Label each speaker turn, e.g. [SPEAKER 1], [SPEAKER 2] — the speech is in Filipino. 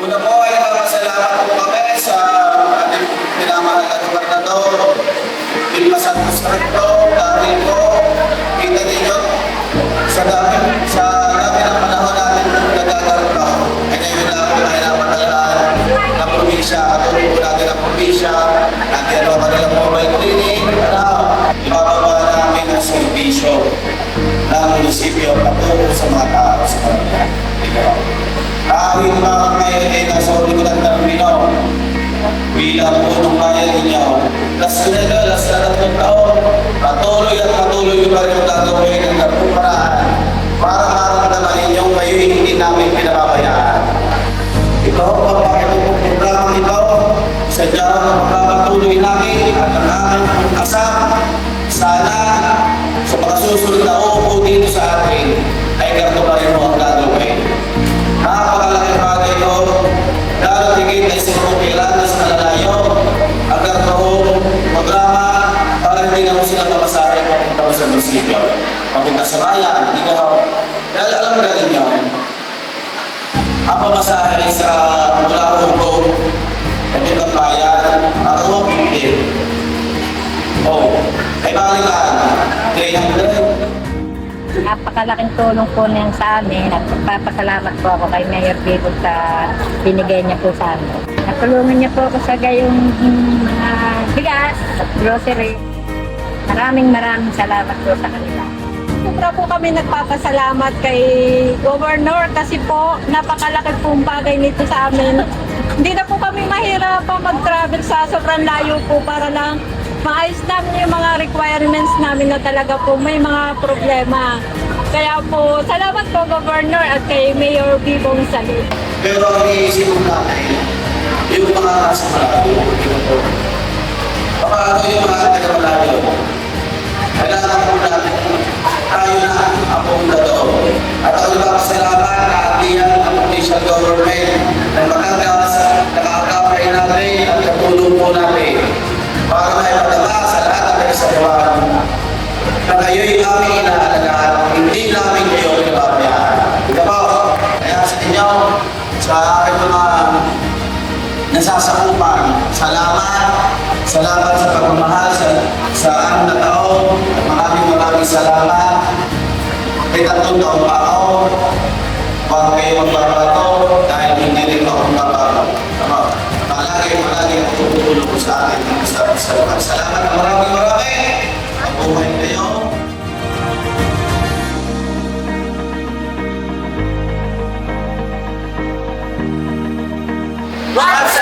[SPEAKER 1] Una po ay nagpapasalamat po kami sa ating pinamahal na gobernador, Vilma Santos Recto, dahil po, kita ninyo, sa dami, sa dami ng panahon natin nagkakarpaho, ay ngayon lang ay napatalaan ng probinsya, at po natin ang probinsya, ang gano'n kanilang mobile clinic, na ibababa namin ang servisyo ng munisipyo patungo sa mga tao. Bilang punong bayan ninyo, las na las na tatlong taon, patuloy at patuloy pa rin ang gagawin ng ganung paraan para maramdaman ninyong kayo hindi namin pinababayaan. Ito ang Papunta sa bayan, ka dahil alam mo galing yun, ang pamasahe sa mula Hongkong, papuntang bayan, ako hindi. Oh, ay balikan, 300.
[SPEAKER 2] Napakalaking tulong po niyan sa amin at magpapasalamat po ako kay Mayor Bigo sa binigay niya po sa amin. Natulungan niya po ako sa gayong mga bigas at grocery. Maraming maraming salamat po sa kanila.
[SPEAKER 3] Sobra po kami nagpapasalamat kay Governor kasi po napakalaki pong bagay nito sa amin. Hindi na po kami mahirapan mag-travel sa sobrang layo po para lang maayos namin yung mga requirements namin na talaga po may mga problema. Kaya po, salamat po Governor at kay Mayor Bibong Salit.
[SPEAKER 1] Pero ang iisip ko natin, yung mga nasa malayo, yung mga taga-malayo? Na makagas, nakakapay natin at katulong po natin para may padama sa lahat ng nagsasawahan na kayo'y aming inaalagaan, hindi namin kayo pinabayaan. Ika po, kaya sa inyo, sa aking mga nasasakupan, salamat, salamat sa pagmamahal sa, sa anim na maraming maraming salamat. May tatlong taon pa ako, bago kayo magbabato, tutulong ko sa akin ng sa, sa, Salamat na maraming maraming. Mabuhay kayo. What's